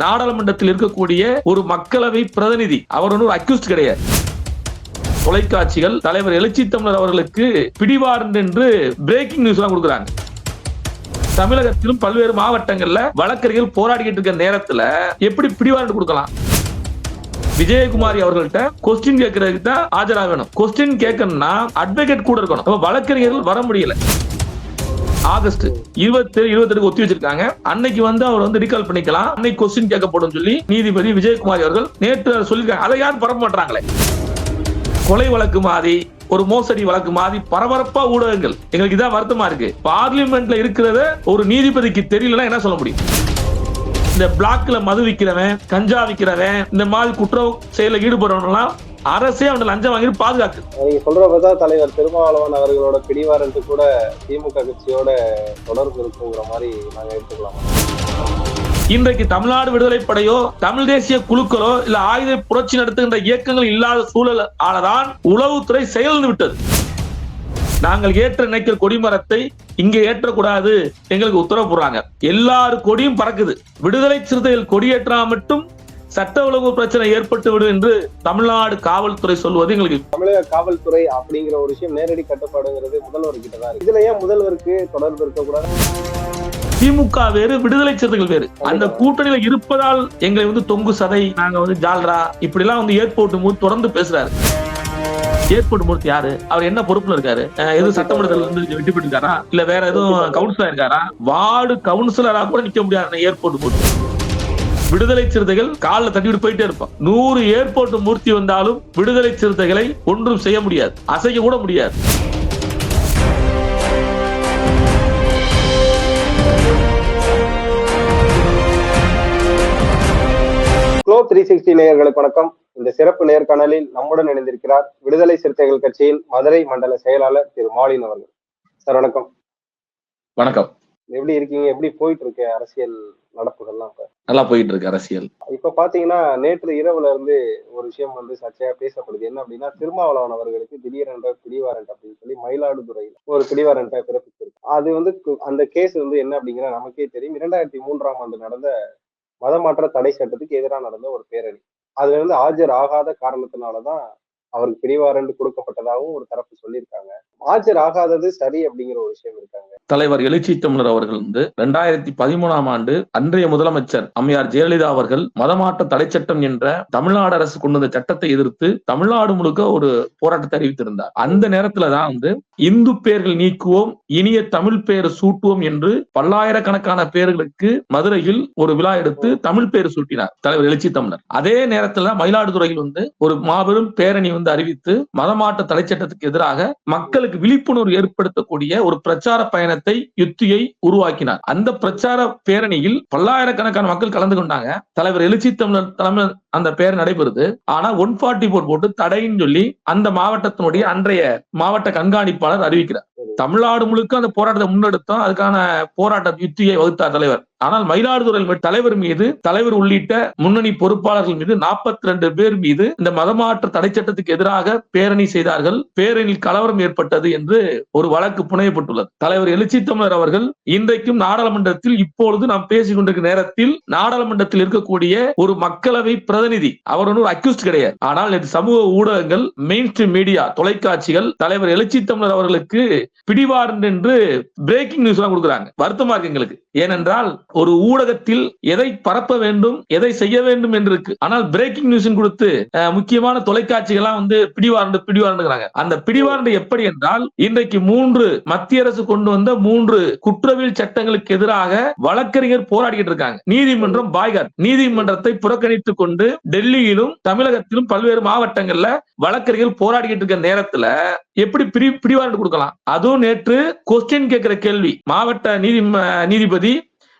நாடாளுமன்றத்தில் இருக்கக்கூடிய ஒரு மக்களவை பிரதிநிதி. அவர் ஒரு அக்யூஸ்ட் கிடையாது. தொலைக்காட்சிகள் தலைவர் எழுச்சி தமிழர் அவர்களுக்கு பிடிவாரண்ட் என்று பிரேக்கிங் நியூஸ் எல்லாம் கொடுக்குறாங்க. தமிழகத்திலும் பல்வேறு மாவட்டங்கள்ல வழக்கறிஞர்கள் போராடிக்கிட்டு இருக்க நேரத்துல எப்படி பிடிவாரண்ட் கொடுக்கலாம்? விஜயகுமாரி அவர்கள்ட்ட கொஸ்டின் கேட்கறதுக்கு தான் ஆஜராக வேணும் கொஸ்டின் கேட்கணும்னா அட்வொகேட் கூட இருக்கணும். வழக்கறிஞர்கள் வர முடியல. ஆகஸ்ட் இருபத்தி இருபத்தெட்டுக்கு ஒத்தி வச்சிருக்காங்க. அன்னைக்கு வந்து அவர் வந்து ரீகால் பண்ணிக்கலாம். அன்னைக்கு கொஸ்டின் கேட்கப்படும் சொல்லி நீதிபதி விஜயகுமாரி அவர்கள் நேற்று சொல்லியிருக்காங்க. அதை யாரும் பரப்ப மாட்டாங்களே கொலை வழக்கு மாதிரி ஒரு மோசடி வழக்கு மாதிரி பரபரப்பா ஊடகங்கள். எங்களுக்கு இதான் வருத்தமா இருக்கு. பார்லிமெண்ட்ல இருக்கிறத ஒரு நீதிபதிக்கு தெரியலன்னா என்ன சொல்ல முடியும்? இந்த பிளாக்ல மது விக்கிறவன் கஞ்சா விக்கிறவன் இந்த மாதிரி குற்ற செயல ஈடுபடுறவங்கலாம் அரசே அவனை லஞ்சம் வாங்கிட்டு பாதுகாக்கு. நீங்க சொல்ற பார்த்தா தலைவர் திருமாவளவன் அவர்களோட பிடிவாரண்ட் கூட திமுக கட்சியோட தொடர்பு இருக்குங்கிற மாதிரி நாங்க எடுத்துக்கலாம். இன்றைக்கு தமிழ்நாடு விடுதலை படையோ தமிழ் தேசிய குழுக்களோ இல்ல ஆயுத புரட்சி நடத்துகின்ற இயக்கங்கள் இல்லாத சூழல் ஆனதான் உளவுத்துறை செயல்ந்து விட்டது. நாங்கள் ஏற்ற நினைக்கிற கொடிமரத்தை இங்கே ஏற்றக்கூடாது எங்களுக்கு உத்தரவு போடுறாங்க. எல்லாரு கொடியும் பறக்குது. விடுதலை சிறுத்தைகள் கொடியேற்றா மட்டும் சட்ட ஒழுங்கு பிரச்சனை ஏற்பட்டு விடும் என்று தமிழ்நாடு காவல்துறை சொல்வது எங்களுக்கு தமிழக காவல்துறை அப்படிங்கிற ஒரு விஷயம் நேரடி கட்டுப்பாடுங்கிறது முதல்வர் கிட்ட தான் இதுல ஏன் முதல்வருக்கு தொடர்பு இருக்கக்கூடாது? திமுக வேறு விடுதலை சிறுத்தைகள் வேறு. அந்த கூட்டணியில இருப்பதால் எங்களை வந்து தொங்கு சதை நாங்க வந்து ஜால்ரா இப்படி எல்லாம் வந்து ஏர்போர்ட் மூர்த்தி தொடர்ந்து பேசுறாரு. ஏர்போர்ட் மூர்த்தி யாரு? அவர் என்ன பொறுப்புல இருக்காரு? எதுவும் சட்டமன்றத்துல இருந்து வெற்றி பெற்றிருக்காரா இல்ல வேற எதுவும் கவுன்சிலரா இருக்காரா? வார்டு கவுன்சிலரா கூட நிக்க முடியாது ஏர்போர்ட் மூர்த்தி விடுதலை சிறுத்தைகள் காலில் தட்டிவிட்டு போயிட்டே இருப்பான். நூறு ஏர்போர்ட் மூர்த்தி வந்தாலும் விடுதலை சிறுத்தைகளை ஒன்றும் செய்ய முடியாது. அசைக்க கூட முடியாது. க்ளோ த்ரீ சிக்ஸ்டி நேயர்களுக்கு வணக்கம். இந்த சிறப்பு நேர்காணலில் நம்முடன் இணைந்திருக்கிறார் விடுதலை சிறுத்தைகள் கட்சியின் மதுரை மண்டல செயலாளர் திரு மாலின் அவர்கள். சார் வணக்கம். வணக்கம். எப்படி இருக்கீங்க? எப்படி போயிட்டு இருக்கு அரசியல் நடப்புகள்லாம் நல்லா போயிட்டு இருக்கு அரசியல். இப்ப பாத்தீங்கன்னா நேற்று இரவுல இருந்து ஒரு விஷயம் வந்து சர்ச்சையா பேசப்படுது. என்ன அப்படின்னா திருமாவளவன் அவர்களுக்கு திடீரென்ற பிடிவாரண்ட் அப்படின்னு சொல்லி மயிலாடுதுறையில் ஒரு பிடிவாரண்டை பிறப்பிச்சிருக்கு. அது வந்து அந்த கேஸ் வந்து என்ன அப்படிங்கிற நமக்கே தெரியும். இரண்டாயிரத்தி மூன்றாம் ஆண்டு நடந்த மதமாற்ற தடை சட்டத்துக்கு எதிராக நடந்த ஒரு பேரணி. அதுல இருந்து ஆஜர் ஆகாத காரணத்தினாலதான் அவருக்கு பிடிவாரண்ட் கொடுக்கப்பட்டதாகவும் ஒரு தரப்பு சொல்லியிருக்காங்க. ஆஜர் ஆகாதது சரி அப்படிங்கிற ஒரு விஷயம் இருக்காங்க. தலைவர் எழுச்சி தமிழர் அவர்கள் வந்து ரெண்டாயிரத்தி பதிமூணாம் ஆண்டு அன்றைய முதலமைச்சர் அம்மையார் ஜெயலலிதா அவர்கள் மதமாற்ற தடை சட்டம் என்ற தமிழ்நாடு அரசு கொண்டு வந்த சட்டத்தை எதிர்த்து தமிழ்நாடு முழுக்க ஒரு போராட்டத்தை அறிவித்திருந்தார். அந்த நேரத்துல தான் வந்து இந்து பெயர்கள் நீக்குவோம் இனிய தமிழ் பெயர் சூட்டுவோம் என்று பல்லாயிரக்கணக்கான பேர்களுக்கு மதுரையில் ஒரு விழா எடுத்து தமிழ் பெயர் சூட்டினார் தலைவர் எழுச்சி தமிழர். அதே நேரத்துல மயிலாடுதுறையில் வந்து ஒரு மாபெரும் பேரணி வந்து அறிவித்து மதமாட்ட தடை சட்டத்துக்கு எதிராக மக்களுக்கு விழிப்புணர்வு ஏற்படுத்தக்கூடிய ஒரு பிரச்சார பயணத்தை யுத்தியை உருவாக்கினார். அந்த பிரச்சார பேரணியில் பல்லாயிரக்கணக்கான மக்கள் கலந்து கொண்டாங்க. தலைவர் எழுச்சி தமிழர் தலைமை அந்த பேர் நடைபெறுது. ஆனா ஒன் ஃபார்ட்டி போர் போட்டு தடைன்னு சொல்லி அந்த மாவட்டத்தினுடைய அன்றைய மாவட்ட கண்காணிப்பாளர் அறிவிக்கிறார். தமிழ்நாடு முழுக்க அந்த போராட்டத்தை முன்னெடுத்தோம் அதுக்கான போராட்ட யுத்தியை வகுத்தார் தலைவர். ஆனால் மயிலாடுதுறை தலைவர் மீது தலைவர் உள்ளிட்ட முன்னணி பொறுப்பாளர்கள் மீது நாற்பத்தி ரெண்டு பேர் மீது இந்த மதமாற்ற தடை சட்டத்துக்கு எதிராக பேரணி செய்தார்கள். பேரணியில் கலவரம் ஏற்பட்டது என்று ஒரு வழக்கு புனையப்பட்டுள்ளது. தலைவர் எழுச்சி தமிழர் அவர்கள் இன்றைக்கும் நாடாளுமன்றத்தில் இப்பொழுது நாம் பேசிக் கொண்டிருக்கிற நேரத்தில் நாடாளுமன்றத்தில் இருக்கக்கூடிய ஒரு மக்களவை பிரதிநிதி. அவர் ஒரு அக்யூஸ்ட் கிடையாது. ஆனால் நேற்று சமூக ஊடகங்கள் மெயின் ஸ்ட்ரீம் மீடியா தொலைக்காட்சிகள் தலைவர் எழுச்சி தமிழர் அவர்களுக்கு பிடிவாரண்ட் என்று பிரேக்கிங் நியூஸ் எல்லாம் கொடுக்குறாங்க. வருத்தமா இருக்கு எங்களுக்கு. ஏனென்றால் ஒரு ஊடகத்தில் எதை பரப்ப வேண்டும் எதை செய்ய வேண்டும் என்று இருக்கு ஆனால் பிரேக்கிங் நியூஸ் கொடுத்து முக்கியமான தொலைக்காட்சிகள்லாம் வந்து பிடிவாரண்டு பிடிவாரண்டுங்கிறாங்க அந்த பிடிவாரண்டு எப்படி என்றால் இன்றைக்கு மூன்று மத்திய அரசு கொண்டு வந்த மூன்று குற்றவியல் சட்டங்களுக்கு எதிராக வழக்கறிஞர் போராடிக்கிட்டு இருக்காங்க. நீதிமன்றம் பாய்காட் நீதிமன்றத்தை புறக்கணித்துக் கொண்டு டெல்லியிலும் தமிழகத்திலும் பல்வேறு மாவட்டங்கள்ல வழக்கறிஞர் போராடிக்கிட்டு இருக்க நேரத்துல எப்படி பிரி பிடிவாரண்ட் கொடுக்கலாம்? அதுவும் நேற்று கொஸ்டின் கேட்கிற கேள்வி. மாவட்ட நீதி நீதிபதி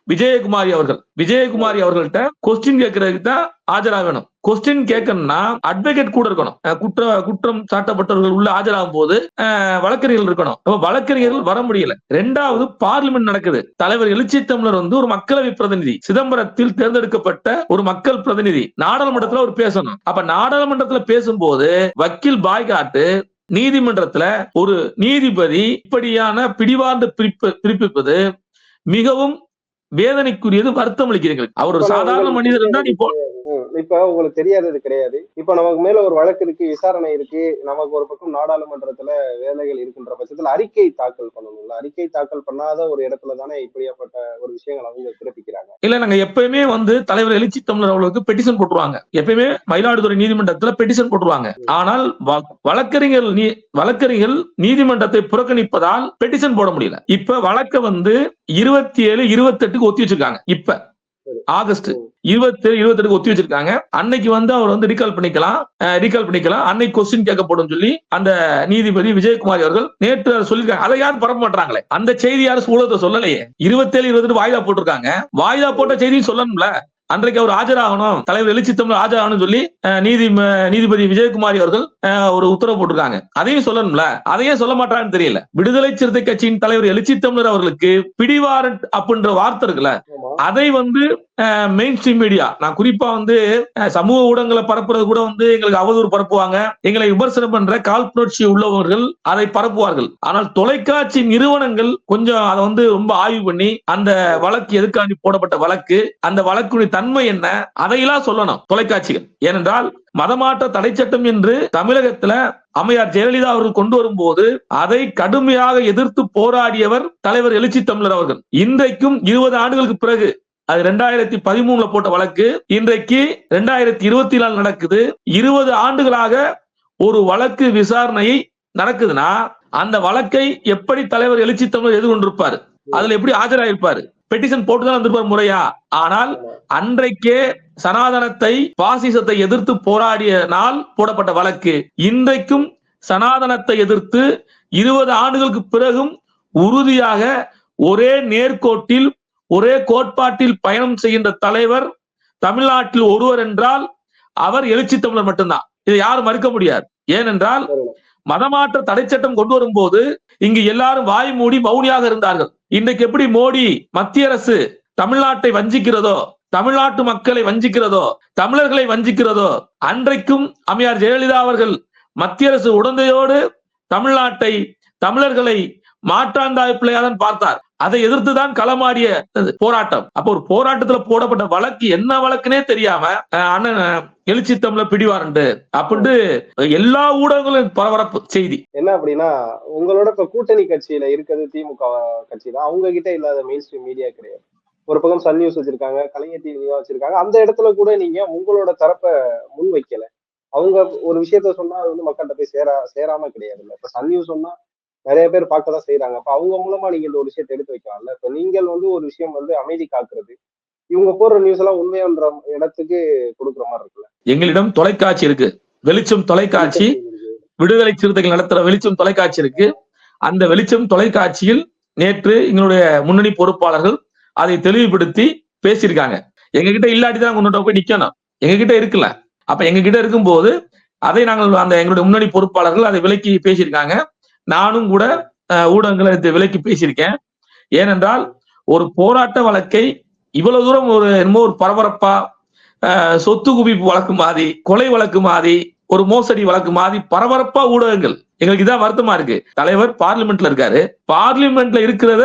விஜயகுமாரி அவர்கள். விஜயகுமாரி அவர்கள்ட்ட கொஸ்டின் கேட்கறதுக்கு தான் ஆஜராக வேணும் கொஸ்டின் கேட்கணும்னா அட்வொகேட் கூட இருக்கணும். குற்ற குற்றம் சாட்டப்பட்டவர்கள் உள்ள ஆஜராகும் போது வழக்கறிஞர்கள் இருக்கணும். அப்ப வழக்கறிஞர்கள் வர முடியல. ரெண்டாவது பார்லிமெண்ட் நடக்குது. தலைவர் எழுச்சி தமிழர் வந்து ஒரு மக்களவை பிரதிநிதி. சிதம்பரத்தில் தேர்ந்தெடுக்கப்பட்ட ஒரு மக்கள் பிரதிநிதி. நாடாளுமன்றத்துல அவர் பேசணும். அப்ப நாடாளுமன்றத்துல பேசும்போது வக்கீல் பாய்காட்டு நீதிமன்றத்துல ஒரு நீதிபதி இப்படியான பிடிவார்ந்து பிரிப்பு பிறப்பிப்பது மிகவும் வேதனைக்குரியது வருத்தம் அளிக்கிறது அவர் ஒரு இப்ப சாதாரண மனிதர் தான் நீ போ ம், இப்ப உங்களுக்கு தெரியாதது கிடையாது. இப்ப நமக்கு மேல ஒரு வழக்கு இருக்கு விசாரணை இருக்கு நமக்கு ஒரு பக்கம் நாடாளுமன்றத்துல வேலைகள் இருக்கின்ற பட்சத்துல அறிக்கை தாக்கல் பண்ணணும்ல. அறிக்கை தாக்கல் பண்ணாத ஒரு இடத்துல தானே இப்படியாப்பட்ட ஒரு விஷயங்கள் அவங்க பிறப்பிக்கிறாங்க. இல்ல நாங்க எப்பயுமே வந்து தலைவர் எழுச்சி தமிழர் அவர்களுக்கு பெட்டிஷன் போட்டுருவாங்க. எப்பயுமே மயிலாடுதுறை நீதிமன்றத்துல பெட்டிஷன் போட்டுருவாங்க. ஆனால் வழக்கறிஞர் நீ வழக்கறிஞர்கள் நீதிமன்றத்தை புறக்கணிப்பதால் பெட்டிஷன் போட முடியல. இப்ப வழக்க வந்து இருபத்தி ஏழு இருபத்தி எட்டுக்கு ஒத்தி வச்சிருக்காங்க. இப்ப ஆகஸ்ட் இருபத்தி இருபத்தி எட்டுக்கு ஒத்தி வச்சிருக்காங்க. அன்னைக்கு வந்து அவர் வந்து ரீகால் பண்ணிக்கலாம். ரீகால் பண்ணிக்கலாம். அன்னைக்கு கொஸ்டின் கேட்கப்படும் சொல்லி அந்த நீதிபதி விஜயகுமார் அவர்கள் நேற்று சொல்லியிருக்காங்க. அதை யாரும் பரப்ப மாட்டாங்களே? அந்த செய்தி யாரும் ஊடகத்தை சொல்லலையே? இருபத்தேழு இருபத்தெட்டு வாய்தா போட்டிருக்காங்க. வாய்தா போட்ட செய்தியும் சொல்லணும்ல? அன்றைக்கு அவர் ஆஜராகணும். தலைவர் எழுச்சி தமிழ் ஆஜராகணும் சொல்லி நீதி நீதிபதி விஜயகுமாரி அவர்கள் ஒரு உத்தரவு போட்டிருக்காங்க. அதையும் சொல்லணும்ல? அதையும் சொல்ல மாட்டாங்கன்னு தெரியல. விடுதலை சிறுத்தை கட்சியின் தலைவர் எழுச்சி தமிழர் அவர்களுக்கு பிடிவாரண்ட் அப்படின்ற வார்த்தை இருக்குல்ல? அதை வந்து மெயின் ஸ்ட்ரீம் மீடியா நான் குறிப்பா வந்து சமூக ஊடகங்களை பரப்புறது கூட வந்து எங்களுக்கு அவதூறு பரப்புவாங்க. எங்களை விமர்சனம் பண்ற காழ்ப்புணர்ச்சி உள்ளவர்கள் அதை பரப்புவார்கள். ஆனால் தொலைக்காட்சி நிறுவனங்கள் கொஞ்சம் அதை வந்து ரொம்ப ஆய்வு பண்ணி அந்த வழக்கு எதுக்காண்டி போடப்பட்ட வழக்கு அந்த வழக்குடைய தன்மை என்ன அதையெல்லாம் சொல்லணும் தொலைக்காட்சிகள். ஏனென்றால் மதமாற்ற தடை சட்டம் என்று தமிழகத்துல அம்மையார் ஜெயலலிதா அவர்கள் கொண்டு வரும்போது அதை கடுமையாக எதிர்த்து போராடியவர் தலைவர் எழுச்சி தமிழர் அவர்கள். இன்றைக்கும் இருபது ஆண்டுகளுக்கு பிறகு அது ரெண்டாயிரத்தி பதிமூணுல போட்ட வழக்கு. இன்றைக்கு ரெண்டாயிரத்தி இருபத்தி நாலு நடக்குது. இருபது ஆண்டுகளாக ஒரு வழக்கு விசாரணையை நடக்குதுன்னா அந்த வழக்கை எப்படி தலைவர் எழுச்சி தமிழர் எதிர்கொண்டிருப்பாரு? அதுல எப்படி ஆஜராயிருப்பாரு? பெட்டிஷன் போட்டுதான் வந்திருப்பார் முறையா? ஆனால் அன்றைக்கே சனாதனத்தை பாசிசத்தை எதிர்த்து போராடிய நாள் போடப்பட்ட வழக்கு. இன்றைக்கும் சனாதனத்தை எதிர்த்து இருபது ஆண்டுகளுக்கு பிறகும் உறுதியாக ஒரே நேர்கோட்டில் ஒரே கோட்பாட்டில் பயணம் செய்கின்ற தலைவர் தமிழ்நாட்டில் ஒருவர் என்றால் அவர் எழுச்சி தமிழர் மட்டும்தான். இதை யாரும் மறுக்க முடியாது. ஏனென்றால் மதமாற்ற தடை சட்டம் கொண்டு வரும்போது இங்கு எல்லாரும் வாய் மூடி மௌனியாக இருந்தார்கள். இன்றைக்கு எப்படி மோடி மத்திய அரசு தமிழ்நாட்டை வஞ்சிக்கிறதோ தமிழ்நாட்டு மக்களை வஞ்சிக்கிறதோ தமிழர்களை வஞ்சிக்கிறதோ அன்றைக்கும் அம்மையார் ஜெயலலிதா அவர்கள் மத்திய அரசு உடந்தையோடு தமிழ்நாட்டை தமிழர்களை மாற்றாந்தாய் பிள்ளையாதான் பார்த்தார். அதை எதிர்த்துதான் களமாடிய போராட்டம். அப்போ ஒரு போராட்டத்துல போடப்பட்ட வழக்கு என்ன வழக்குனே தெரியாம அண்ணன் எழுச்சி தமிழ பிடிவாரண்டு அப்படின்ட்டு எல்லா ஊடகங்களும் பரபரப்பு செய்தி. என்ன அப்படின்னா உங்களோட இப்ப கூட்டணி கட்சியில இருக்கிறது திமுக கட்சி தான் அவங்க கிட்ட இல்லாத மெயின் ஸ்ட்ரீம் மீடியா கிடையாது. ஒரு பக்கம் சன் நியூஸ் வச்சிருக்காங்க கலைஞர் டிவி வச்சிருக்காங்க. அந்த இடத்துல கூட நீங்க உங்களோட தரப்பை முன் வைக்கல அவங்க ஒரு விஷயத்த சொன்னா அது வந்து மக்கள்கிட்ட போய் சேரா சேராம கிடையாதுல்ல. இப்ப சன் நியூஸ் சொன்னா நிறைய பேர் பார்க்க தான் செய்யறாங்க அப்ப அவங்க மூலமா நீங்க இந்த ஒரு விஷயத்தை எடுத்து வைக்கலாம்ல? இப்ப நீங்கள் வந்து ஒரு விஷயம் வந்து அமைதி காக்குறது இவங்க போடுற நியூஸ் எல்லாம் உண்மையான இடத்துக்கு கொடுக்குற மாதிரி இருக்குல்ல? எங்களிடம் தொலைக்காட்சி இருக்கு. வெளிச்சம் தொலைக்காட்சி விடுதலை சிறுத்தைகள் நடத்துற வெளிச்சம் தொலைக்காட்சி இருக்கு. அந்த வெளிச்சம் தொலைக்காட்சியில் நேற்று எங்களுடைய முன்னணி பொறுப்பாளர்கள் அதை தெளிவுபடுத்தி பேசியிருக்காங்க. எங்க கிட்ட இல்லாட்டி தான் கொண்டு போய் நிக்கணும். எங்க கிட்ட இருக்குல்ல? அப்ப எங்க கிட்ட இருக்கும்போது அதை நாங்கள் அந்த எங்களுடைய முன்னணி பொறுப்பாளர்கள் அதை விலக்கி பேசியிருக்காங்க. நானும் கூட ஊடகங்களை விலக்கி பேசியிருக்கேன். ஏனென்றால் ஒரு போராட்ட வழக்கை இவ்வளவு தூரம் ஒரு என்னமோ ஒரு பரபரப்பா சொத்து குவிப்பு வழக்கு மாதிரி கொலை வழக்கு மாதிரி ஒரு மோசடி வழக்கு மாதிரி பரபரப்பா ஊடகங்கள். எங்களுக்கு இதான் வருத்தமா இருக்கு. தலைவர் பார்லிமெண்ட்ல இருக்காரு. பார்லிமெண்ட்ல இருக்கிறத